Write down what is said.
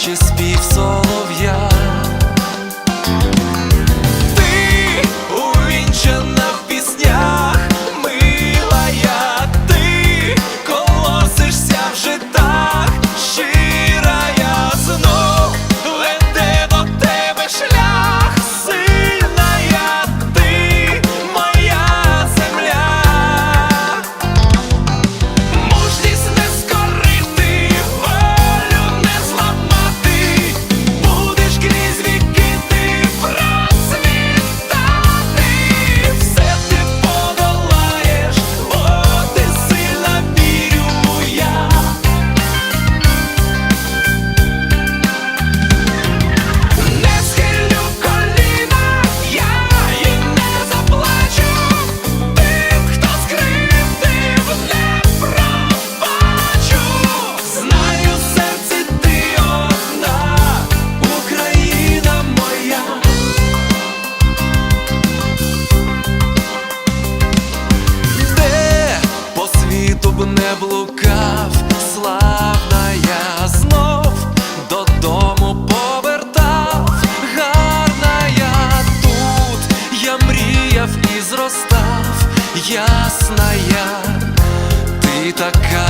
наче спів солов'я. заблукав, славна я знов додому повертав, гарна я тут, я мріяв і зростав, ясна я, ти така.